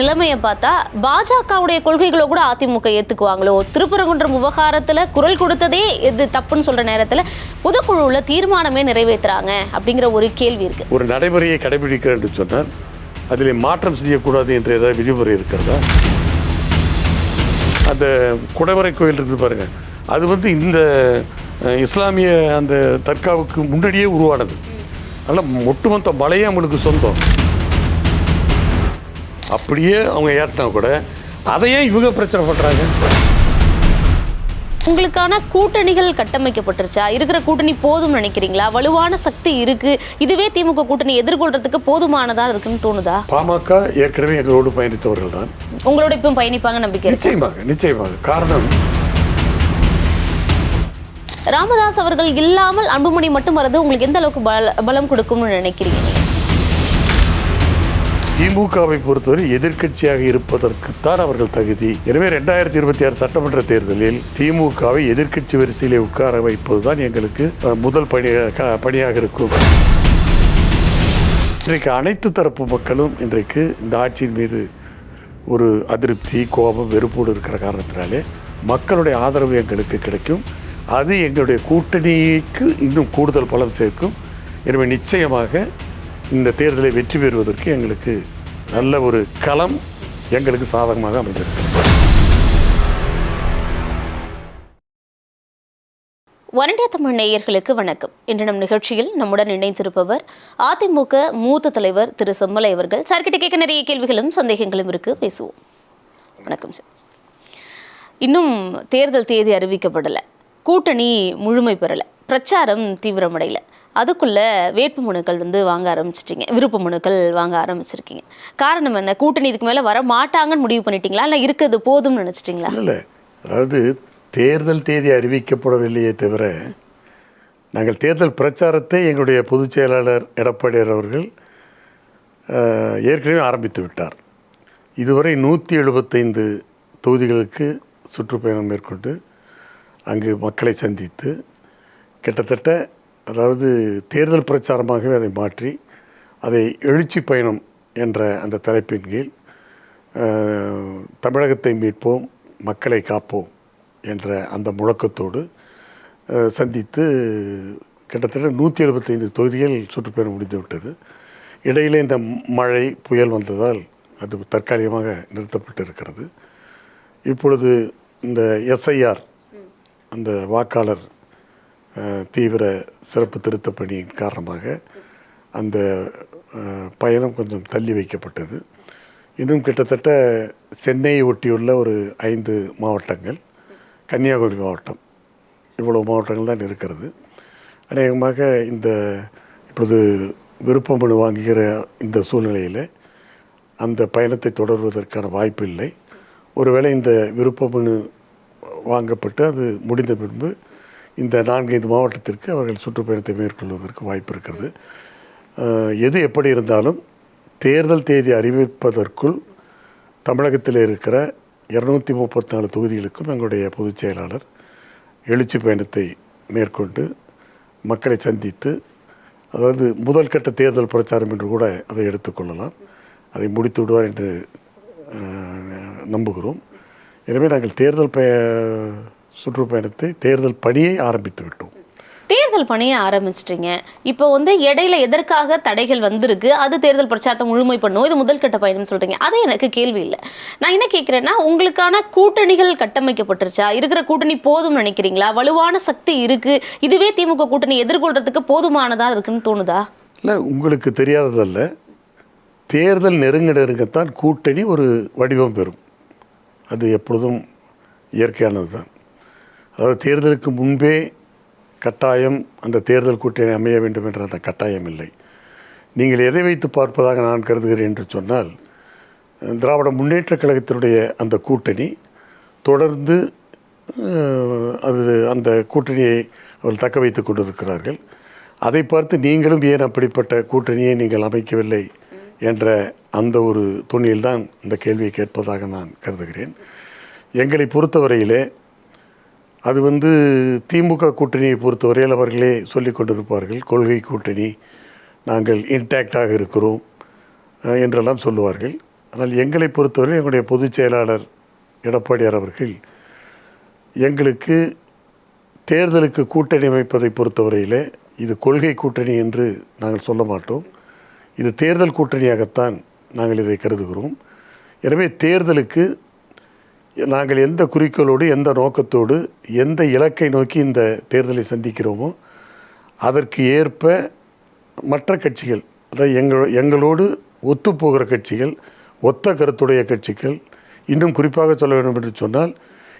நிலைமையை பார்த்தா பாஜகவுடைய கொள்கைகளை கூட அதிமுக ஏற்றுக்குவாங்களோ திருப்பரங்குன்றம் விவகாரத்தில் குரல் கொடுத்ததே எது தப்புன்னு சொல்கிற நேரத்தில் பொதுக்குழுவில் தீர்மானமே நிறைவேற்றுறாங்க அப்படிங்கிற ஒரு கேள்வி இருக்குது ஒரு நடைமுறையை கடைபிடிக்கிறேன் என்று சொன்னால் அதில் மாற்றம் செய்யக்கூடாது என்ற ஏதாவது விதிமுறை இருக்கிறதா? அந்த குடவரை கோயில் இருக்குது பாருங்கள் அது வந்து இந்த இஸ்லாமிய அந்த தர்காவுக்கு முன்னாடியே உருவானது. அதனால் ஒட்டுமொத்த மலையே அவங்களுக்கு சொந்தம். அப்படியே அவங்க ஏற்றினா கூட அதையே இவங்க பிரச்சனை பண்ணுறாங்க உங்களுக்கான கூட்டணிகள் கட்டமைக்கப்பட்டுருச்சா? இருக்கிற கூட்டணி போதும்னு நினைக்கிறீங்களா? வலுவான சக்தி இருக்கு. இதுவே திமுக கூட்டணி எதிர்கொள்றதுக்கு போதுமானதா இருக்குன்னு தோணுதா? பாமக ஏற்கனவே எங்களோடு பயணித்தவர்கள் தான். உங்களோட இப்போ பயணிப்பாங்க நம்பிக்கை நிச்சயமாக நிச்சயமாக. காரணம்? ராமதாஸ் அவர்கள் இல்லாமல் அன்புமணி மட்டும் வரது உங்களுக்கு எந்த அளவுக்கு பல பலம் கொடுக்கும்னு நினைக்கிறீங்க? திமுகவை பொறுத்தவரை எதிர்க்கட்சியாக இருப்பதற்குத்தான் அவர்கள் தகுதி. எனவே ரெண்டாயிரத்தி இருபத்தி ஆறு சட்டமன்ற தேர்தலில் திமுகவை எதிர்க்கட்சி வரிசையிலே உட்கார வைப்பதுதான் எங்களுக்கு முதல் பணி பணியாக இருக்கும். இன்றைக்கு அனைத்து தரப்பு மக்களும் இன்றைக்கு இந்த ஆட்சியின் மீது ஒரு அதிருப்தி கோபம் வெறுப்போடு இருக்கிற காரணத்தினாலே மக்களுடைய ஆதரவு எங்களுக்கு கிடைக்கும். அது எங்களுடைய கூட்டணிக்கு இன்னும் கூடுதல் பலம் சேர்க்கும். எனவே நிச்சயமாக இந்த தேர்தலை வெற்றி பெறுவதற்கு எங்களுக்கு நல்ல ஒரு களம் எங்களுக்கு சாதகமாக அமைந்திருக்கு. வனடிய தமிழ் நேயர்களுக்கு வணக்கம். இன்று நம் நிகழ்ச்சியில் நம்முடன் இணைந்திருப்பவர் அதிமுக மூத்த தலைவர் திரு செம்மலை அவர்கள். சார்கிட்ட கேட்க நிறைய கேள்விகளும் சந்தேகங்களும் இருக்கு. பேசுவோம். வணக்கம் சார். இன்னும் தேர்தல் தேதி அறிவிக்கப்படலை. கூட்டணி முழுமை பெறலை. பிரச்சாரம் தீவிரமடையல. அதுக்குள்ளே வேட்பு மனுக்கள் வந்து வாங்க ஆரம்பிச்சிட்டிங்க. விருப்ப மனுக்கள் வாங்க ஆரம்பிச்சிருக்கீங்க. காரணம் என்ன? கூட்டணி இதுக்கு மேலே வர மாட்டாங்கன்னு முடிவு பண்ணிட்டீங்களா? இல்லை இருக்கிறது போதும்னு நினச்சிட்டிங்களா? இல்லை அதாவது தேர்தல் தேதி அறிவிக்கப்படவில்லையே தவிர நாங்கள் தேர்தல் பிரச்சாரத்தை எங்களுடைய பொதுச் செயலாளர் எடப்பாடியார் அவர்கள் ஏற்கனவே ஆரம்பித்து விட்டார். இதுவரை நூற்றி எழுபத்தைந்து தொகுதிகளுக்கு சுற்றுப்பயணம் மேற்கொண்டு அங்கு மக்களை சந்தித்து கிட்டத்தட்ட அதாவது தேர்தல் பிரச்சாரமாகவே அதை மாற்றி அதை எழுச்சி பயணம் என்ற அந்த தலைப்பின் கீழ் தமிழகத்தை மீட்போம் மக்களை காப்போம் என்ற அந்த முழக்கத்தோடு சந்தித்து கிட்டத்தட்ட நூற்றி எழுபத்தைந்து தொகுதிகள் சுற்றுப்பயணம் முடிந்துவிட்டது இடையிலே இந்த மழை புயல் வந்ததால் அது தற்காலிகமாக நிறுத்தப்பட்டு இருக்கிறது இப்பொழுது இந்த எஸ்ஐஆர் அந்த வாக்காளர் தீவிர சிறப்பு திருத்த பணியின் காரணமாக அந்த பயணம் கொஞ்சம் தள்ளி வைக்கப்பட்டது. இன்னும் கிட்டத்தட்ட சென்னையை ஒட்டியுள்ள ஒரு ஐந்து மாவட்டங்கள் கன்னியாகுமரி மாவட்டம் இவ்வளவு மாவட்டங்கள் தான் இருக்கிறது. அநேகமாக இந்த இப்பொழுது விருப்ப மனு வாங்குகிற இந்த சூழ்நிலையில் அந்த பயணத்தை தொடர்வதற்கான வாய்ப்பு இல்லை. ஒருவேளை இந்த விருப்ப மனு வாங்கப்பட்டு அது முடிந்த பின்பு இந்த நான்கைந்து மாவட்டத்திற்கு அவர்கள் சுற்றுப்பயணத்தை மேற்கொள்வதற்கு வாய்ப்பு இருக்கிறது. எது எப்படி இருந்தாலும் தேர்தல் தேதி அறிவிப்பதற்குள் தமிழகத்தில் இருக்கிற இரநூத்தி முப்பத்தி நாலு தொகுதிகளுக்கும் எங்களுடைய பொதுச் செயலாளர் எழுச்சி பயணத்தை மேற்கொண்டு மக்களை சந்தித்து அதாவது முதல் கட்ட தேர்தல் பிரச்சாரம் என்று கூட அதை எடுத்துக்கொள்ளலாம் அதை முடித்து விடுவார் என்று நம்புகிறோம். எனவே நாங்கள் தேர்தல் பய சுற்றுப்பயணத்தை தேர்தல் பணியை ஆரம்பித்து விட்டோம். தேர்தல் பணியை ஆரம்பிச்சிட்டீங்க. இப்போ வந்து இடையில எதற்காக தடைகள் வந்திருக்கு? அது தேர்தல் பிரச்சாரத்தை முழுமை பண்ணும். இது முதல் கட்ட பயணம் சொல்றீங்க. அது எனக்கு கேள்வி இல்லை. நான் என்ன கேட்குறேன்னா உங்களுக்கான கூட்டணிகள் கட்டமைக்கப்பட்டுருச்சா? இருக்கிற கூட்டணி போதும்னு நினைக்கிறீங்களா? வலுவான சக்தி இருக்கு. இதுவே திமுக கூட்டணி எதிர்கொள்றதுக்கு போதுமானதா இருக்குன்னு தோணுதா? இல்லை உங்களுக்கு தெரியாததல்ல. தேர்தல் நெருங்க நெருங்கத்தான் கூட்டணி ஒரு வடிவம் பெறும். அது எப்பொழுதும் இயற்கையானது தான் அதாவது தேர்தலுக்கு முன்பே கட்டாயம் அந்த தேர்தல் கூட்டணி அமைய வேண்டும் என்ற அந்த கட்டாயம் இல்லை. நீங்கள் எதை வைத்து பார்ப்பதாக நான் கருதுகிறேன் என்று சொன்னால் திராவிட முன்னேற்ற கழகத்தினுடைய அந்த கூட்டணி தொடர்ந்து அது அந்த கூட்டணியை அவர்கள் தக்க வைத்து கொண்டிருக்கிறார்கள். அதை பார்த்து நீங்களும் ஏன் அப்படிப்பட்ட கூட்டணியை நீங்கள் அமைக்கவில்லை? என்ற அந்த ஒரு துணியில்தான் இந்த கேள்வியை கேட்பதாக நான் கருதுகிறேன். எங்களை பொறுத்தவரையிலே அது வந்து திமுக கூட்டணியை பொறுத்தவரையில் அவர்களே சொல்லி கொண்டிருப்பார்கள். கொள்கை கூட்டணி நாங்கள் இன்டாக்டாக இருக்கிறோம் என்றெல்லாம் சொல்லுவார்கள். ஆனால் எங்களை பொறுத்தவரை எங்களுடைய பொதுச் செயலாளர் எடப்பாடியார் அவர்கள் எங்களுக்கு தேர்தலுக்கு கூட்டணி அமைப்பதை பொறுத்தவரையிலே இது கொள்கை கூட்டணி என்று நாங்கள் சொல்ல மாட்டோம். இது தேர்தல் கூட்டணியாகத்தான் நாங்கள் இதை கருதுகிறோம். எனவே தேர்தலுக்கு நாங்கள் எந்த குறிக்கோளோடு எந்த நோக்கத்தோடு எந்த இலக்கை நோக்கி இந்த தேர்தலை சந்திக்கிறோமோ அதற்கு ஏற்ப மற்ற கட்சிகள் அதாவது எங்கள் எங்களோடு ஒத்துப்போகிற கட்சிகள் ஒத்த கருத்துடைய கட்சிகள் இன்னும் குறிப்பாக சொல்ல வேண்டும் என்று சொன்னால்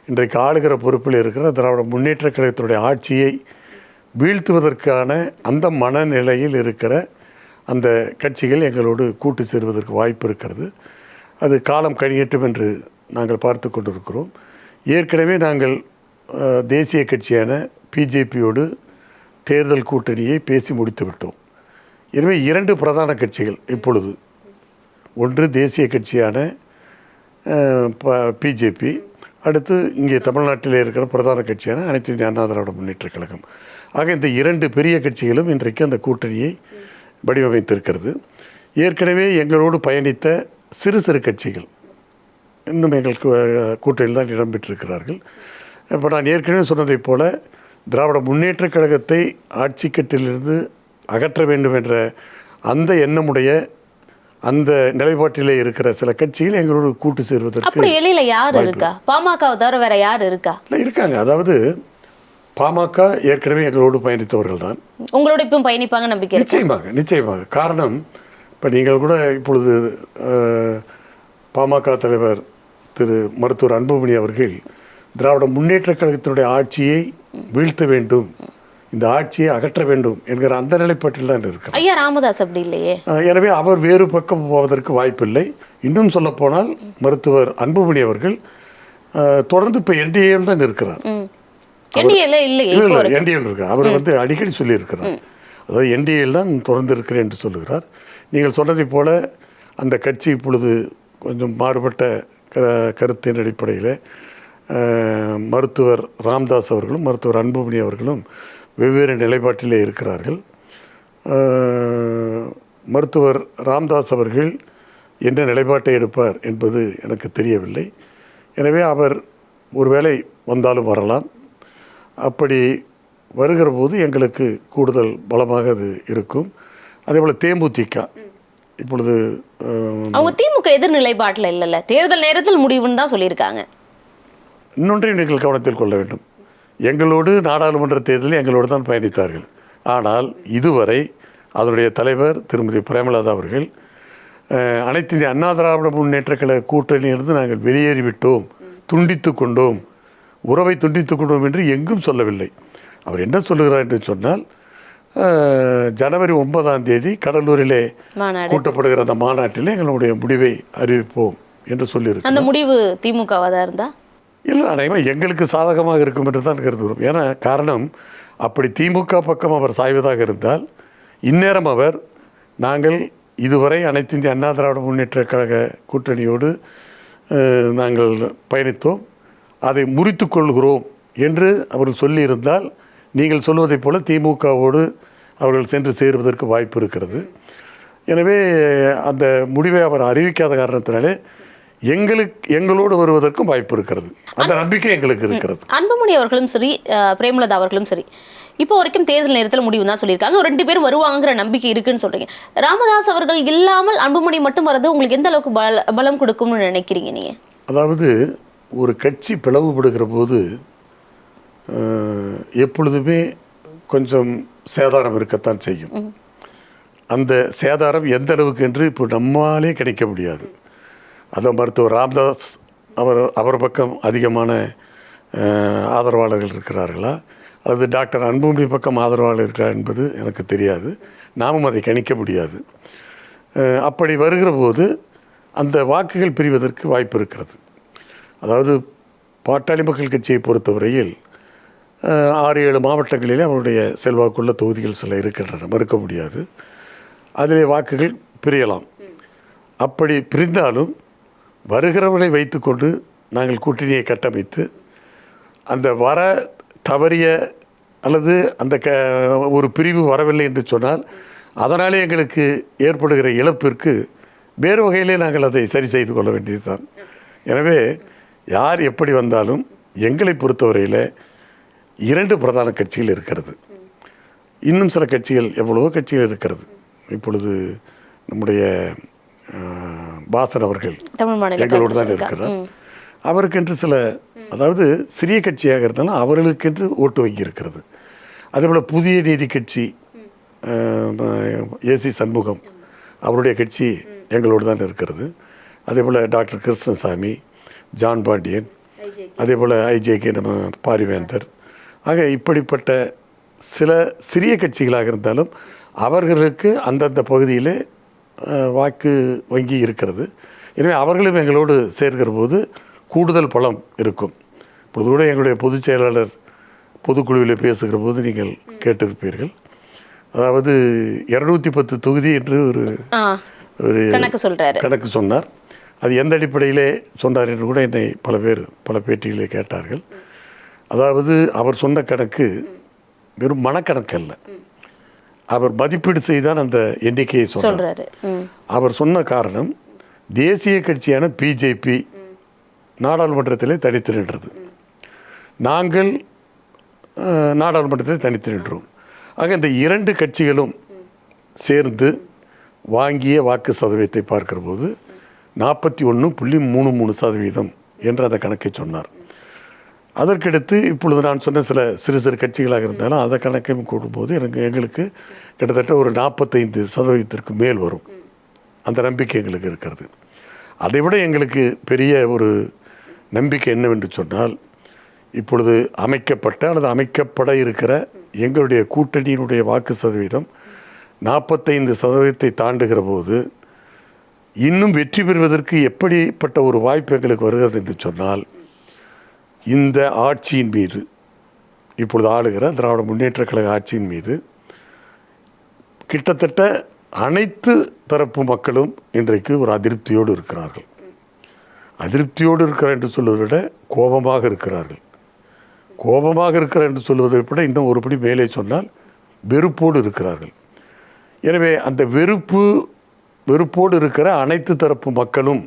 இன்றைக்கு ஆளுகிற பொறுப்பில் இருக்கிற திராவிட முன்னேற்ற கழகத்தினுடைய ஆட்சியை வீழ்த்துவதற்கான அந்த மனநிலையில் இருக்கிற அந்த கட்சிகள் எங்களோடு கூட்டு சேருவதற்கு வாய்ப்பு இருக்கிறது. அது காலம் கழியட்டும் என்று நாங்கள் பார்த்து கொண்டிருக்கிறோம். ஏற்கனவே நாங்கள் தேசிய கட்சியான பிஜேபியோடு தேர்தல் கூட்டணியை பேசி முடித்துவிட்டோம் எனவே இரண்டு பிரதான கட்சிகள் இப்பொழுது. ஒன்று தேசிய கட்சியான பிஜேபி அடுத்து இங்கே தமிழ்நாட்டில் இருக்கிற பிரதான கட்சியான அனைத்து அண்ணா திராவிட முன்னேற்ற கழகம். ஆக இந்த இரண்டு பெரிய கட்சிகளும் இன்றைக்கு அந்த கூட்டணியை வடிவமைத்திருக்கிறது. ஏற்கனவே எங்களோடு பயணித்த சிறு சிறு கட்சிகள் இன்னும் எங்கள் கூ- கூட்டணியில் தான் இடம்பெற்றிருக்கிறார்கள் இப்போ நான் ஏற்கனவே சொன்னதைப் போல திராவிட முன்னேற்றக் கழகத்தை ஆட்சி கட்டிலிருந்து அகற்ற வேண்டும் என்ற அந்த எண்ணமுடைய அந்த நிலைப்பாட்டிலே இருக்கிற சில கட்சிகள் எங்களோடு கூட்டு சேர்வதற்கு வெளியில யார் இருக்கா? பாமகவை தவிர வேற யார் இருக்கா? இல்லை, இருக்காங்க. அதாவது பாமக ஏற்கனவே எங்களோடு பயணித்தவர்கள் தான். உங்களோட இப்பவும் பயணிப்பாங்க நம்பிக்கை இருக்கு? நிச்சயமாக நிச்சயமாக. காரணம் இப்போ நீங்கள் கூட இப்பொழுது பாமக தலைவர் திரு மருத்துவர் அன்புமணி அவர்கள் திராவிட முன்னேற்றக் கழகத்தினுடைய ஆட்சியை வீழ்த்த வேண்டும் இந்த ஆட்சியை அகற்ற வேண்டும் என்கிற அந்த நிலைப்பாட்டில் தான் இருக்கிறார் ஐயா ராமதாஸ் அப்படி இல்லையே? எனவே அவர் வேறு பக்கம் போவதற்கு வாய்ப்பில்லை. இன்னும் சொல்லப்போனால் மருத்துவர் அன்புமணி அவர்கள் தொடர்ந்து இப்போ என்டிஏவில் தான் இருக்கிறார். என்டிஏல இல்லையே இல்லை என்டிஏவில் இருக்கார் அவர் வந்து அடிக்கடி சொல்லியிருக்கிறார். அதாவது என்டிஏவில் தான் தொடர்ந்து இருக்கிறேன் என்று சொல்லுகிறார். நீங்கள் சொன்னதைப் போல அந்த கட்சி இப்பொழுது கொஞ்சம் மாறுபட்ட க கருத்தின் அடிப்படையில் மருத்துவர் ராம்தாஸ் அவர்களும் மருத்துவர் அன்புமணி அவர்களும் வெவ்வேறு நிலைப்பாட்டிலே இருக்கிறார்கள். மருத்துவர் ராம்தாஸ் அவர்கள் என்ன நிலைப்பாட்டை எடுப்பார் என்பது எனக்கு தெரியவில்லை. எனவே அவர் ஒருவேளை வந்தாலும் வரலாம். அப்படி வருகிற போது எங்களுக்கு கூடுதல் பலமாக அது இருக்கும். அதே போல் தேமுதிக இப்பொழுது அவங்க திமுக எதிர் நிலைப்பாட்டுல இல்லைல்ல. தேர்தல் நேரத்தில் முடிவுன்னு தான் சொல்லியிருக்காங்க. இன்னொன்றையும் நீங்கள் கவனத்தில் கொள்ள வேண்டும். எங்களோடு நாடாளுமன்ற தேர்தலில் எங்களோடு தான் பயணித்தார்கள். ஆனால் இதுவரை அதனுடைய தலைவர் திருமதி பிரேமலதா அவர்கள் அனைத்து இந்திய அண்ணா திராவிட முன்னேற்றக் கழக கூட்டணியிலிருந்து நாங்கள் வெளியேறிவிட்டோம். துண்டித்து கொண்டோம். உறவை துண்டித்து கொண்டோம் என்று எங்கும் சொல்லவில்லை. அவர் என்ன சொல்லுகிறார் என்று சொன்னால் ஜனவரி ஒன்பதாம் தேதி கடலூரிலே கூட்டப்படுகிற அந்த மாநாட்டிலே எங்களுடைய முடிவை அறிவிப்போம் என்று சொல்லியிருக்கிறார். அந்த முடிவு திமுகவா தான் இருந்தா? இல்லை அநேகமாக எங்களுக்கு சாதகமாக இருக்கும் என்று தான் கருதுகிறோம். ஏன்னா காரணம் அப்படி திமுக பக்கம் அவர் சாய்வதாக இருந்தால் இந்நேரம் அவர் நாங்கள் இதுவரை அனைத்து இந்திய அண்ணா திராவிட முன்னேற்ற கழக கூட்டணியோடு நாங்கள் பயணித்தோம். அதை முறித்து கொள்கிறோம் என்று அவர்கள் சொல்லியிருந்தால் நீங்கள் சொல்வதைப் போல திமுகவோடு அவர்கள் சென்று சேருவதற்கு வாய்ப்பு இருக்கிறது. எனவே அந்த முடிவை அவர் அறிவிக்காத காரணத்தினாலே எங்களுக்கு எங்களோடு வருவதற்கும் வாய்ப்பு இருக்கிறது. அந்த நம்பிக்கை எங்களுக்கு இருக்கிறது. அன்புமணி அவர்களும் சரி பிரேமலதா அவர்களும் சரி இப்போ வரைக்கும் தேர்தல் நேரத்தில் முடிவு தான் சொல்லியிருக்காங்க. ஒரு ரெண்டு பேரும் வருவாங்கிற நம்பிக்கை இருக்குன்னு சொல்றீங்க. ராமதாஸ் அவர்கள் இல்லாமல் அன்புமணி மட்டும் வரது உங்களுக்கு எந்த அளவுக்கு பல பலம் கொடுக்கும்னு நினைக்கிறீங்க நீங்க? அதாவது ஒரு கட்சி பிளவுபடுகிற போது எப்பொழுதுமே கொஞ்சம் சேதாரம் இருக்கத்தான் செய்யும். அந்த சேதாரம் எந்த அளவுக்கு என்று இப்போ நம்மாலே கிடைக்க முடியாது. அதான் மருத்துவர் ராம்தாஸ் அவர் அவர் பக்கம் அதிகமான ஆதரவாளர்கள் இருக்கிறார்களா? அல்லது டாக்டர் அன்புமணி பக்கம் ஆதரவாளர் இருக்கிறார் என்பது எனக்கு தெரியாது. நாமும் அதை கணிக்க முடியாது. அப்படி வருகிற போது அந்த வாக்குகள் பிரிவதற்கு வாய்ப்பு இருக்கிறது. அதாவது பாட்டாளி மக்கள் கட்சியை பொறுத்தவரையில் ஆறு ஏழு மாவட்டங்களிலே அவருடைய செல்வாக்குள்ள தொகுதிகள் சில இருக்கின்றன. மறுக்க முடியாது. அதிலே வாக்குகள் பிரியலாம். அப்படி பிரிந்தாலும் வருகிறவர்களை வைத்துக்கொண்டு நாங்கள் கூட்டணியை கட்டமைத்து அந்த வர தவறிய அல்லது அந்த க ஒரு பிரிவு வரவில்லை என்று சொன்னால் அதனாலே எங்களுக்கு ஏற்படுகிற இழப்பிற்கு வேறு வகையிலே நாங்கள் அதை சரி செய்து கொள்ள வேண்டியதுதான். எனவே யார் எப்படி வந்தாலும் எங்களை பொறுத்தவரையில் இரண்டு பிரதான கட்சிகள் இருக்கிறது. இன்னும் சில கட்சிகள் எவ்வளவோ கட்சிகள் இருக்கிறது. இப்பொழுது நம்முடைய வாசன் அவர்கள் எங்களோடு தான் இருக்கிறார். அவருக்கென்று சில அதாவது சிறிய கட்சியாக இருந்தாலும் அவர்களுக்கென்று ஓட்டு வங்கி இருக்கிறது. அதேபோல் புதிய நீதி கட்சி ஏசி சண்முகம் அவருடைய கட்சி எங்களோடு தான் இருக்கிறது. அதேபோல் டாக்டர் கிருஷ்ணசாமி ஜான் பாண்டியன் அதேபோல் ஐஜேகே நம்ம பாரிவேந்தர். ஆக இப்படிப்பட்ட சில சிறிய கட்சிகளாக இருந்தாலும் அவர்களுக்கு அந்தந்த பகுதியிலே வாக்கு வங்கி இருக்கிறது. எனவே அவர்களும் எங்களோடு சேர்க்கிற போது கூடுதல் பலம் இருக்கும். இப்பொழுது கூட எங்களுடைய பொதுச் செயலாளர் பொதுக்குழுவில் பேசுகிற போது நீங்கள் கேட்டிருப்பீர்கள். அதாவது இரநூத்தி பத்து தொகுதி என்று ஒரு ஒரு கணக்கு சொன்னார். அது எந்த அடிப்படையிலே சொன்னார் என்று கூட என்னை பல பேர் பல பேட்டிகளிலே கேட்டார்கள். அதாவது அவர் சொன்ன கணக்கு வெறும் மனக்கணக்கு அல்ல. அவர் மதிப்பீடு செய்தான் அந்த எண்ணிக்கையை ம். அவர் சொன்ன காரணம் தேசிய கட்சியான பிஜேபி நாடாளுமன்றத்திலே தனித்து நின்றது. நாங்கள் நாடாளுமன்றத்திலே தனித்து நின்றோம். ஆக இந்த இரண்டு கட்சிகளும் சேர்ந்து வாங்கிய வாக்கு சதவீதத்தை பார்க்கிற போது நாற்பத்தி ஒன்று புள்ளி மூணு மூணு சதவீதம் என்று அந்த கணக்கை சொன்னார். அதற்கடுத்து இப்பொழுது நான் சொன்ன சில சிறு சிறு கட்சிகளாக இருந்தாலும் அதை கணக்கையும் கூடும்போது எனக்கு எங்களுக்கு கிட்டத்தட்ட ஒரு நாற்பத்தைந்து சதவீதத்திற்கு மேல் வரும். அந்த நம்பிக்கை எங்களுக்கு இருக்கிறது. அதை விட எங்களுக்கு பெரிய ஒரு நம்பிக்கை என்னவென்று சொன்னால் இப்பொழுது அமைக்கப்பட்ட அல்லது அமைக்கப்பட இருக்கிற எங்களுடைய கூட்டணியினுடைய வாக்கு சதவீதம் நாற்பத்தைந்து சதவீதத்தை தாண்டுகிற போது இன்னும் வெற்றி பெறுவதற்கு எப்படிப்பட்ட ஒரு வாய்ப்பு எங்களுக்கு வருகிறது என்று சொன்னால் இந்த ஆட்சியின் மீது இப்பொழுது ஆளுகிற திராவிட முன்னேற்ற கழக ஆட்சியின் மீது கிட்டத்தட்ட அனைத்து தரப்பு மக்களும் இன்றைக்கு ஒரு அதிருப்தியோடு இருக்கிறார்கள். அதிருப்தியோடு இருக்கிறார் என்று சொல்வதை விட கோபமாக இருக்கிறார்கள். கோபமாக இருக்கிறார் என்று சொல்வதை விட இன்னும் ஒருபடி மேலே சொன்னால் வெறுப்போடு இருக்கிறார்கள். எனவே அந்த வெறுப்பு வெறுப்போடு இருக்கிற அனைத்து தரப்பு மக்களும்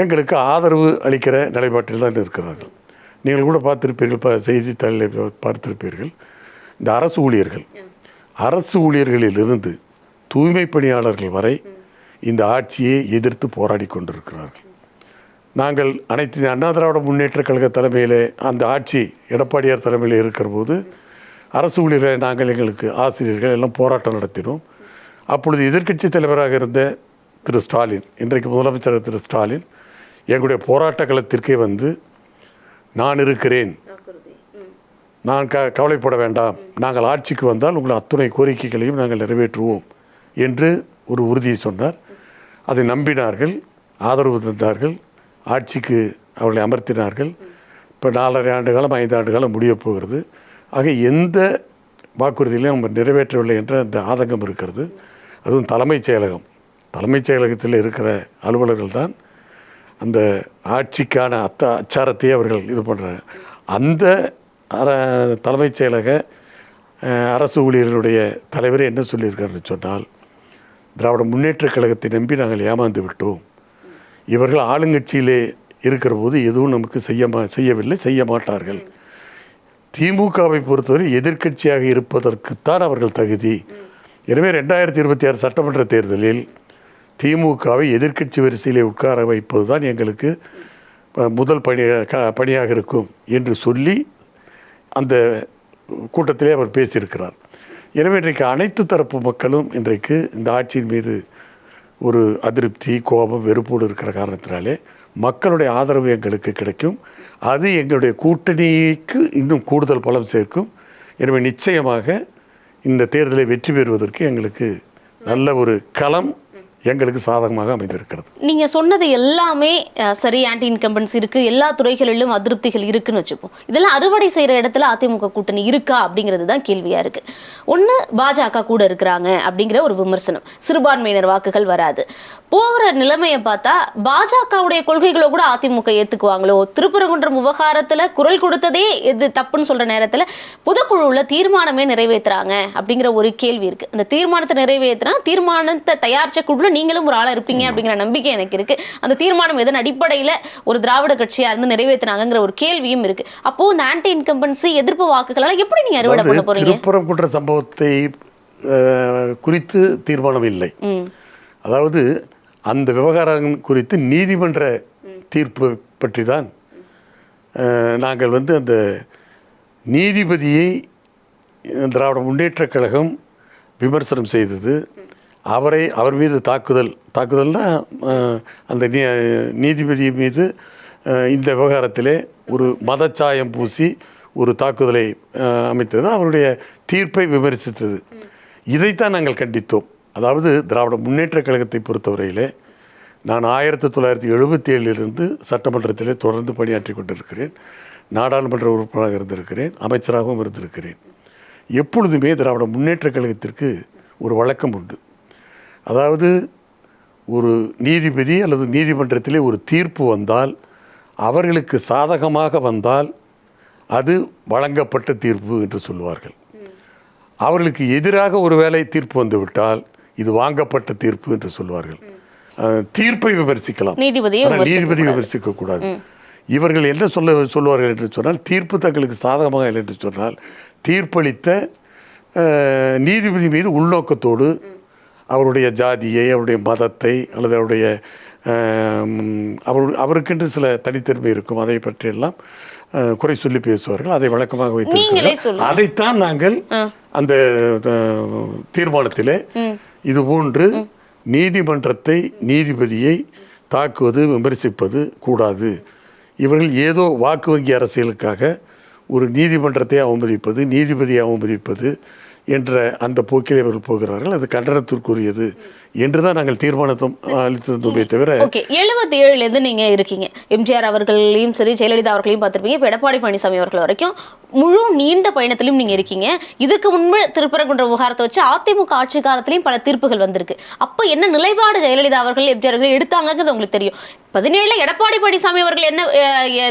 எங்களுக்கு ஆதரவு அளிக்கிற நிலைப்பாட்டில் தான் இருக்கிறார்கள். நீங்கள் கூட பார்த்திருப்பீர்கள் ப செய்தித்தாளில் பார்த்திருப்பீர்கள். இந்த அரசு ஊழியர்கள் அரசு ஊழியர்களிலிருந்து தூய்மை பணியாளர்கள் வரை இந்த ஆட்சியை எதிர்த்து போராடி கொண்டிருக்கிறார்கள். நாங்கள் அனைத்து அண்ணா திராவிட முன்னேற்ற கழக தலைமையில் அந்த ஆட்சி எடப்பாடியார் தலைமையில் இருக்கிற போது அரசு ஊழியர்களை நாங்கள் எங்களுக்கு ஆசிரியர்கள் எல்லாம் போராட்டம் நடத்தினோம். அப்பொழுது எதிர்க்கட்சி தலைவராக இருந்த திரு ஸ்டாலின் இன்றைக்கு முதலமைச்சர் திரு ஸ்டாலின் எங்களுடைய போராட்ட களத்திற்கே வந்து நான் இருக்கிறேன். நான் க கவலைப்பட வேண்டாம். நாங்கள் ஆட்சிக்கு வந்தால் உங்கள் அத்துணை கோரிக்கைகளையும் நாங்கள் நிறைவேற்றுவோம் என்று ஒரு உறுதியை சொன்னார். அதை நம்பினார்கள் ஆதரவு தந்தார்கள் ஆட்சிக்கு அவர்களை அமர்த்தினார்கள். இப்போ நாலரை ஆண்டு காலம் ஐந்து ஆண்டு காலம் முடியப் போகிறது. ஆக எந்த வாக்குறுதியிலையும் நம்ம நிறைவேற்றவில்லை என்ற அந்த ஆதங்கம் இருக்கிறது. அதுவும் தலைமைச் செயலகம். தலைமைச் செயலகத்தில் இருக்கிற அலுவலர்கள் தான் அந்த ஆட்சிக்கான அத்த அச்சாரத்தையே அவர்கள் இது பண்ணுறாங்க அந்த அர தலைமைச் செயலக அரசு ஊழியர்களுடைய தலைவரே என்ன சொல்லியிருக்காருன்னு சொன்னால் திராவிட முன்னேற்றக் கழகத்தை நம்பி நாங்கள் ஏமாந்து விட்டோம். இவர்கள் ஆளுங்கட்சியிலே இருக்கிற போது எதுவும் நமக்கு செய்ய மா செய்யவில்லை செய்ய மாட்டார்கள். திமுகவை பொறுத்தவரை எதிர்க்கட்சியாக இருப்பதற்குத்தான் அவர்கள் தகுதி. எனவே ரெண்டாயிரத்தி இருபத்தி ஆறு சட்டமன்ற தேர்தலில் திமுகவை எதிர்க்கட்சி வரிசையிலே உட்கார வைப்பது தான் எங்களுக்கு முதல் பணி க- பணியாக இருக்கும் என்று சொல்லி அந்த கூட்டத்திலே அவர் பேசியிருக்கிறார். எனவே இன்றைக்கு அனைத்து தரப்பு மக்களும் இன்றைக்கு இந்த ஆட்சியின் மீது ஒரு அதிருப்தி கோபம் வெறுப்போடு இருக்கிற காரணத்தினாலே மக்களுடைய ஆதரவு எங்களுக்கு கிடைக்கும். அது எங்களுடைய கூட்டணிக்கு இன்னும் கூடுதல் பலம் சேர்க்கும். எனவே நிச்சயமாக இந்த தேர்தலை வெற்றி பெறுவதற்கு எங்களுக்கு நல்ல ஒரு களம் எங்களுக்கு சாதகமாக அமைந்திருக்கிறது. நீங்கள் சொன்னது எல்லாமே சரி ஆன்டி இன்கம்பன்ஸ் இருக்குது எல்லா துறைகளிலும் அதிருப்திகள் இருக்குன்னு வச்சுப்போம். இதெல்லாம் அறுவடை செய்கிற இடத்துல அதிமுக கூட்டணி இருக்கா அப்படிங்கிறது தான் கேள்வியாக இருக்குது ஒன்று பாஜக கூட இருக்கிறாங்க அப்படிங்கிற ஒரு விமர்சனம். சிறுபான்மையினர் வாக்குகள் வராது. போகிற நிலைமையை பார்த்தா பாஜகவுடைய கொள்கைகளை கூட அதிமுக ஏற்றுக்குவாங்களோ திருப்பரங்குன்றம் விவகாரத்தில் குரல் கொடுத்ததே எது தப்புன்னு சொல்கிற நேரத்தில் பொதுக்குழுவில் தீர்மானமே நிறைவேற்றுறாங்க அப்படிங்கிற ஒரு கேள்வி இருக்குது அந்த தீர்மானத்தை நிறைவேற்றினா தீர்மானத்தை தயாரித்த குழு கூட நீங்களும் ஒரு ஆளா இருப்பீங்க அப்படிங்கிற நம்பிக்கை எனக்கு இருக்கு. அந்த தீர்மானம் எதன் அடிப்படையில ஒரு திராவிட கட்சியா இருந்து நிறைவேற்றினாங்கிற ஒரு கேள்வியும் இருக்கு. அப்போ இந்த ஆன்டி இன்கம்பன்சி எதிர்ப்பு வாக்குகள் எப்படி நீங்க அறுவடை பண்ண அதாவது போறீங்க திருப்பரங்குன்ற சம்பவத்தை குறித்து தீர்மானம் இல்லை. அதாவது அந்த விவகாரம் குறித்து நீதிமன்ற தீர்ப்பு பற்றி தான் நாங்கள் வந்து அந்த நீதிபதியை திராவிட முன்னேற்றக் கழகம் விமர்சனம் செய்தது. அவரை அவர் மீது தாக்குதல் தாக்குதல்னால் அந்த நீ நீதிபதி மீது இந்த விவகாரத்திலே ஒரு மதச்சாயம் பூசி ஒரு தாக்குதலை அமைத்தது. அவருடைய தீர்ப்பை விமர்சித்தது. இதைத்தான் நாங்கள் கண்டித்தோம். அதாவது திராவிட முன்னேற்றக் கழகத்தை பொறுத்தவரையிலே நான் ஆயிரத்தி தொள்ளாயிரத்தி எழுபத்தி ஏழிலிருந்து சட்டமன்றத்திலே தொடர்ந்து பணியாற்றி கொண்டிருக்கிறேன். நாடாளுமன்ற உறுப்பினராக இருந்திருக்கிறேன். அமைச்சராகவும் இருந்திருக்கிறேன். எப்பொழுதுமே திராவிட முன்னேற்றக் கழகத்திற்கு ஒரு வழக்கம் உண்டு. அதாவது ஒரு நீதிபதி அல்லது நீதிமன்றத்திலே ஒரு தீர்ப்பு வந்தால் அவர்களுக்கு சாதகமாக வந்தால் அது வழங்கப்பட்ட தீர்ப்பு என்று சொல்வார்கள். அவர்களுக்கு எதிராக ஒருவேளை தீர்ப்பு வந்துவிட்டால் இது வாங்கப்பட்ட தீர்ப்பு என்று சொல்வார்கள். தீர்ப்பை விமர்சிக்கலாம். நீதிபதி விமர்சிக்க கூடாது. இவர்கள் என்ன சொல்ல சொல்லுவார்கள் என்று சொன்னால் தீர்ப்பு தங்களுக்கு சாதகமாக இல்லை என்று சொன்னால் தீர்ப்பளித்த நீதிபதி மீது உள்நோக்கத்தோடு அவருடைய ஜாதியை அவருடைய மதத்தை அல்லது அவருடைய அவர் அவருக்கென்று சில தனித்தன்மை இருக்கும். அதை பற்றியெல்லாம் குறை சொல்லி பேசுவார்கள். அதை வழக்கமாக சொல்லுங்க. அதைத்தான் நாங்கள் அந்த தீர்மானத்திலே இது போன்று நீதிமன்றத்தை நீதிபதியை தாக்குவது விமர்சிப்பது கூடாது. இவர்கள் ஏதோ வாக்கு வங்கி அரசியலுக்காக ஒரு நீதிமன்றத்தை அவமதிப்பது நீதிபதியை அவமதிப்பது என்ற அந்த போக்கில் இவர்கள் போகிறார்கள். அது கண்டனத்திற்குரியது என்று தான் நாங்கள் தீர்மானத்தை அளித்திருந்தோமே தவிர ஓகே எழுபத்தி ஏழுல இருந்து நீங்க இருக்கீங்க. எம்ஜிஆர் அவர்களையும் சரி ஜெயலலிதா அவர்களையும் பார்த்திருப்பீங்க. இப்போ எடப்பாடி பழனிசாமி அவர்கள் வரைக்கும் முழு நீண்ட பயணத்திலும் நீங்க இருக்கீங்க. இதற்கு முன்பு திருப்பரங்குன்ற விவகாரத்தை வச்சு அதிமுக ஆட்சி காலத்திலையும் பல தீர்ப்புகள் வந்திருக்கு. அப்போ என்ன நிலைப்பாடு ஜெயலலிதா அவர்கள் எம்ஜிஆர் அவர்கள் எடுத்தாங்கிறது உங்களுக்கு தெரியும். பதினேழுல எடப்பாடி பழனிசாமி அவர்கள் என்ன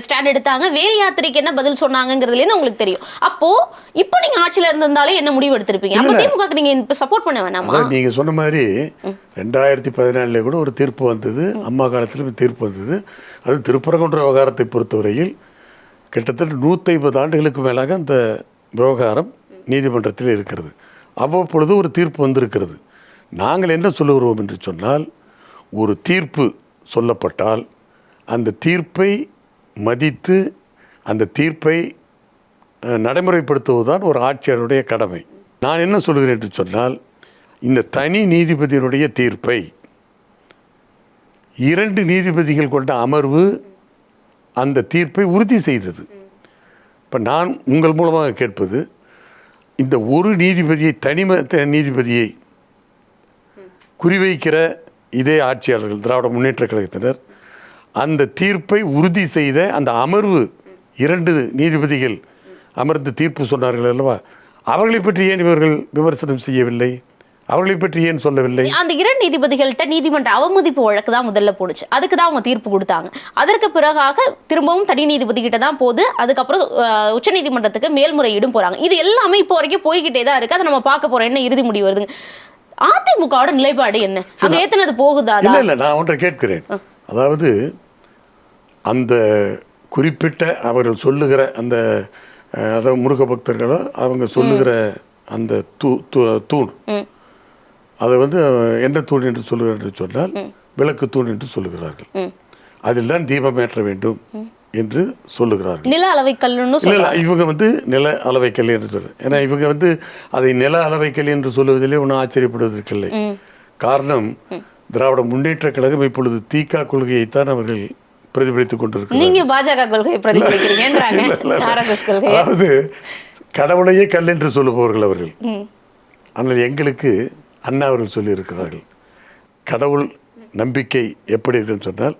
ஸ்டாண்ட் எடுத்தாங்க வேல் யாத்திரைக்கு என்ன பதில் சொன்னாங்கிறதுலேருந்து உங்களுக்கு தெரியும். அப்போ இப்போ நீங்க ஆட்சியில இருந்திருந்தாலே என்ன முடிவு எடுத்திருப்பீங்க அப்போ திமுக நீங்க இப்போ சப்போர்ட் பண்ண வேணாமா? நீங்க சொன்ன மாதிரி ரெண்டாயிரத்தி பதினாலில் கூட ஒரு தீர்ப்பு வந்தது. அம்மா காலத்திலும் தீர்ப்பு வந்தது. அது திருப்பரங்குன்ற விவகாரத்தை பொறுத்தவரையில் கிட்டத்தட்ட நூற்றி ஐம்பது ஆண்டுகளுக்கு மேலாக அந்த விவகாரம் நீதிமன்றத்தில் இருக்கிறது. அவ்வப்பொழுது ஒரு தீர்ப்பு வந்திருக்கிறது. நாங்கள் என்ன சொல்லுகிறோம் என்று சொன்னால் ஒரு தீர்ப்பு சொல்லப்பட்டால் அந்த தீர்ப்பை மதித்து அந்த தீர்ப்பை நடைமுறைப்படுத்துவதுதான் ஒரு ஆட்சியாளருடைய கடமை. நான் என்ன சொல்கிறேன் என்று சொன்னால் இந்த தனி நீதிபதியினுடைய தீர்ப்பை இரண்டு நீதிபதிகள் கொண்ட அமர்வு அந்த தீர்ப்பை உறுதி செய்தது. இப்போ நான் உங்கள் மூலமாக கேட்பது இந்த ஒரு நீதிபதியை தனிம நீதிபதியை குறிவைக்கிற இதே ஆட்சியாளர்கள் திராவிட முன்னேற்ற கழகத்தினர் அந்த தீர்ப்பை உறுதி செய்த அந்த அமர்வு இரண்டு நீதிபதிகள் அமர்ந்து தீர்ப்பு சொன்னார்கள் அல்லவா? அவர்களை பற்றி ஏன் இவர்கள் விமர்சனம் செய்யவில்லை? அவர்களை பற்றி ஏன் சொல்லவில்லை? அந்த இரண்டு நீதிபதிகள்கிட்ட நீதிமன்ற அவமதிப்பு வழக்கு தான் முதல்ல போடுச்சு. அதுக்கு தான் அவங்க தீர்ப்பு கொடுத்தாங்க. அதற்கு பிறகாக திரும்பவும் தனி நீதிபதி கிட்ட தான் போகுது அதுக்கப்புறம் அஹ், உச்சநீதிமன்றத்துக்கு மேல்முறையீடும் போறாங்க. இது எல்லாமே இப்போ வரைக்கும் போய்கிட்டே தான் இருக்கு. அதை நம்ம பார்க்க போறோம். என்ன இறுதி முடிவு வருதுங்க? அதிமுகவோட நிலைப்பாடு என்ன? அங்க ஏத்துனது போகுதா? இல்லை இல்லை நான் ஒன்றை கேட்கிறேன். அதாவது அந்த குறிப்பிட்ட அவர்கள் சொல்லுகிற அந்த அதாவது முருக பக்தர்களோ அவங்க சொல்லுகிற அந்த தூ தூண். அதை வந்து என்ன தூண் என்று சொல்லுகிறார் என்று சொன்னால் விளக்கு தூண் என்று சொல்லுகிறார்கள். அதில் தான் தீபம் ஏற்ற வேண்டும் என்று சொல்லுகிறார்கள். நில அளவை கல்லுன்னு இல்லை இவங்க வந்து நில அளவைக்கல் என்று சொல்றது ஏன்னா இவங்க வந்து அதை நில அளவைக்கல் என்று சொல்லுவதிலே ஒன்றும் ஆச்சரியப்படுவதற்கில்லை காரணம் திராவிட முன்னேற்ற கழகம் இப்பொழுது தீகா கொள்கையைத்தான் அவர்கள் பிரதிபலித்துக் கொண்டிருக்கிறார்கள் நீங்க பாஜக கொள்கையை கொள்கையை. அதாவது கடவுளையே கல் என்று சொல்லுபவர்கள் அவர்கள். ஆனால் எங்களுக்கு அண்ணா அவர்கள் சொல்லியிருக்கிறார்கள். கடவுள் நம்பிக்கை எப்படி இருக்குன்னு சொன்னால்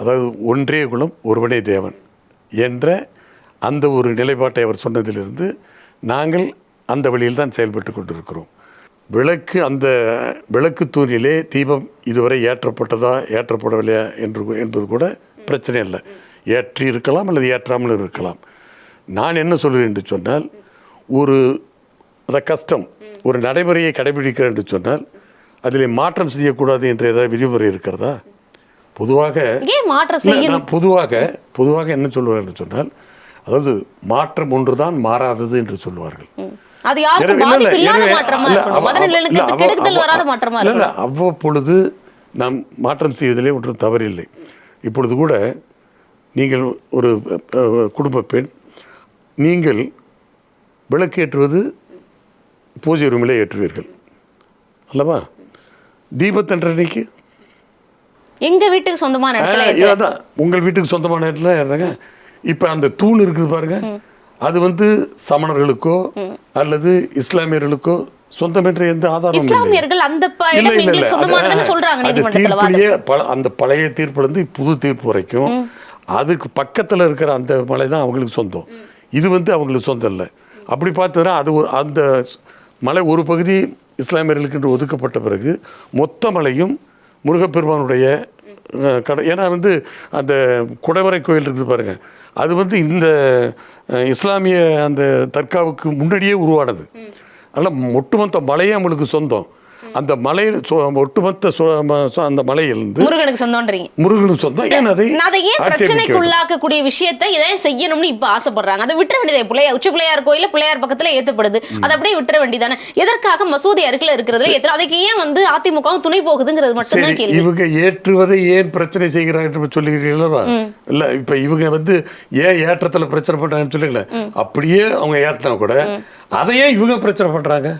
அதாவது ஒன்றே குலம் ஒருவனே தேவன் என்ற அந்த ஒரு நிலைப்பாட்டை அவர் சொன்னதிலிருந்து நாங்கள் அந்த வழியில் தான் செயல்பட்டு கொண்டிருக்கிறோம். விளக்கு அந்த விளக்கு தூணிலே தீபம் இதுவரை ஏற்றப்பட்டதா ஏற்றப்படவில்லையா என்று என்பது கூட பிரச்சனை இல்லை ஏற்றி இருக்கலாம் அல்லது ஏற்றாமல் இருக்கலாம். நான் என்ன சொல்கிறேன் என்று சொன்னால் ஒரு அந்த கஷ்டம் ஒரு நடைமுறையை கடைபிடிக்கிறேன் என்று சொன்னால் அதில் மாற்றம் செய்யக்கூடாது என்ற ஏதாவது விதிமுறை இருக்கிறதா? பொதுவாக நான் பொதுவாக பொதுவாக என்ன சொல்வார்கள் சொன்னால் அதாவது மாற்றம் ஒன்றுதான் மாறாதது என்று. அது இருக்கணும்? அவ்வப்பொழுது நாம் மாற்றம் செய்வதிலே ஒன்றும் தவறில்லை. இப்பொழுது கூட நீங்கள் ஒரு குடும்ப பெண் நீங்கள் விளக்கேற்றுவது பூஜை ரூமிலே ஏற்றுவீர்கள். அல்லவா? தீபத்தன்றன்னைக்கு எங்க வீட்டுக்கு சொந்தமான இடத்துல உங்கள் வீட்டுக்கு சொந்தமான இடத்துல ஏறுறாங்க. இப்போ அந்த தூண் இருக்குது பாருங்க. அது வந்து சமணர்களுக்கோ அல்லது இஸ்லாமியர்களுக்கோ சொந்தம் என்ற எந்த ஆதாரமும் இல்லை. இஸ்லாமியர்கள் அந்த. தீர்ப்பிலேயே பல- அந்த பழைய தீர்ப்புல இருந்து புது தீர்ப்பு வரைக்கும் அதுக்கு பக்கத்துல இருக்கிற அந்த மலை தான் அவங்களுக்கு சொந்தம். இது வந்து அவங்களுக்கு சொந்தம் இல்லை. அப்படி பார்த்ததுன்னா அது அந்த மலை ஒரு பகுதி இஸ்லாமியர்களுக்கு என்று ஒதுக்கப்பட்ட பிறகு மொத்த மலையும் முருகப்பெருமானுடைய கடை ஏன்னா வந்து அந்த குடவரை கோயில் இருக்குது பாருங்க. அது வந்து இந்த இஸ்லாமிய அந்த தர்காவுக்கு முன்னாடியே உருவானது. அதனால் ஒட்டுமொத்த மலையே அவங்களுக்கு சொந்தம். அந்த மலை சொ- ஒட்டுமொத்த அந்த மலையிலிருந்து முருகனுக்கு சொந்தம்ன்றீங்க. முருகனும் சொந்தம். ஏன் அதை ஏன் ஆட்சேபிக்க வேண்டும்? பிரச்சனைக்குள்ளாக்கக்கூடிய விஷயத்தை இதை செய்யணும்னு இப்ப ஆசைப்படுறாங்க. அதை விட்டுற வேண்டியதே பிள்ளையார் உச்சி பிள்ளையார் கோயில பிள்ளையார் பக்கத்துல ஏத்தப்படுது. அதை அப்படியே விட்டுற வேண்டியதானே எதற்காக மசூதி அருகில இருக்கிறதுல ஏத்துற அதுக்கு ஏன் வந்து அதிமுகவும் துணை போகுதுங்கிறது மட்டும்தான் கேள்வி. இவங்க ஏற்றுவதை ஏன் பிரச்சனை செய்கிறாங்க சொல்லுகிறீங்களா இல்ல இப்ப இவங்க வந்து ஏன் ஏற்றத்துல பிரச்சனை பண்றாங்கன்னு சொல்லுங்கள அப்படியே அவங்க ஏற்றினா கூட அதை ஏன் இவங்க பிரச்சனை பண்றாங்க.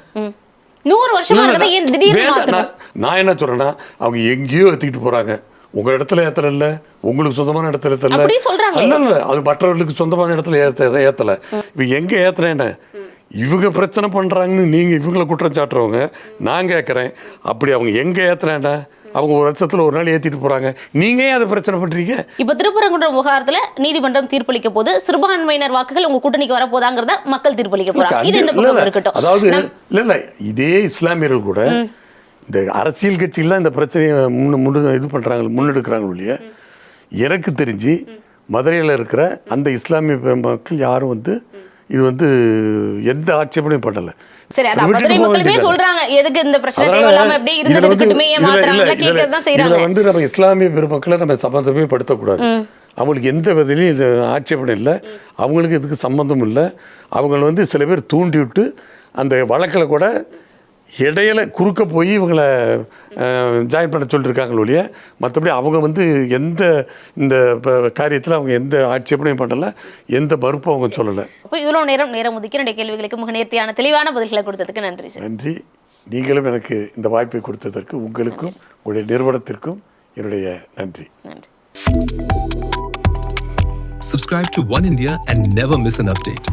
நூறு வருஷமா இல்ல, ஏன் திடீர்னு நான் என்ன சொல்றேன்னா அவங்க எங்கேயோ ஏத்திக்கிட்டு போறாங்க. உங்க இடத்துல ஏத்தல இல்ல உங்களுக்கு சொந்தமான இடத்துல ஏத்தல. இல்ல இல்ல அது மற்றவர்களுக்கு சொந்தமான இடத்துல ஏத்த ஏத்தல. இப்ப எங்க ஏத்துறேன் இவங்க பிரச்சனை பண்றாங்கன்னு நீங்க இவங்கள குற்றம் சாட்டுறவங்க. நான் கேட்கறேன் அப்படி அவங்க எங்க ஏத்துறேன்டா அவங்க ஒரு வருஷத்துல ஒரு நாள் ஏத்திட்டு போறாங்க. நீங்க ஏன் அதை பிரச்சனை பண்றீங்க இப்ப திருப்பரங்குன்றம் விவகாரத்துல நீதிமன்றம் தீர்ப்பளிக்க போது சிறுபான்மையினர் வாக்குகள் உங்க கூட்டணிக்கு வர போதாங்கிறத மக்கள் தீர்ப்பளிக்க இது இந்த பக்கம். இருக்கட்டும். அதாவது இல்ல இல்ல. இதே இஸ்லாமியர்கள் கூட இந்த அரசியல் கட்சிகள்லாம் இந்த பிரச்சனையை முன்ன முன்னு இது பண்றாங்க முன்னெடுக்கிறாங்க ஒழிய எனக்கு தெரிஞ்சு மதுரையில் இருக்கிற அந்த இஸ்லாமிய மக்கள் யாரும் வந்து இது வந்து எந்த ஆட்சேபனையும் பண்ணல. சரி அது மதுரை மக்களுமே. சொல்றாங்க. எதுக்கு இந்த பிரச்சனை தேவையில்லாம அப்படியே வந்து- இருக்கட்டுமே ஏன் இதுல- மாத்துறாங்க இல்ல, இதுல- கேட்கறது தான் செய்யறாங்க வந்து நம்ம இஸ்லாமிய பெருமக்களை நம்ம சம்பந்தமே படுத்தக்கூடாது அவங்களுக்கு எந்த விதத்திலையும் இது ஆட்சேபனை இல்லை. அவங்களுக்கு இதுக்கு சம்பந்தம் இல்லை. அவங்க வந்து சில பேர் தூண்டி விட்டு அந்த வழக்கில் கூட இடையில குறுக்க போய் இவங்களை ஜாயின் பண்ண சொல்லியிருக்காங்க ஒழிய மற்றபடி அவங்க வந்து எந்த இந்த காரியத்தில் அவங்க எந்த ஆட்சேபனையும் பண்ணலை. எந்த மறுப்பும் அவங்க சொல்லலை. அப்போ இவ்வளவு நேரம் நேரம் ஒதுக்கி என்னுடைய கேள்விகளுக்கு மிக நேர்த்தியான தெளிவான பதில்களை கொடுத்ததுக்கு நன்றி சார். நன்றி. நீங்களும் எனக்கு இந்த வாய்ப்பை கொடுத்ததற்கு உங்களுக்கும் உங்களுடைய நிறுவனத்திற்கும் என்னுடைய நன்றி. நன்றி. Subscribe to One India and never miss an update.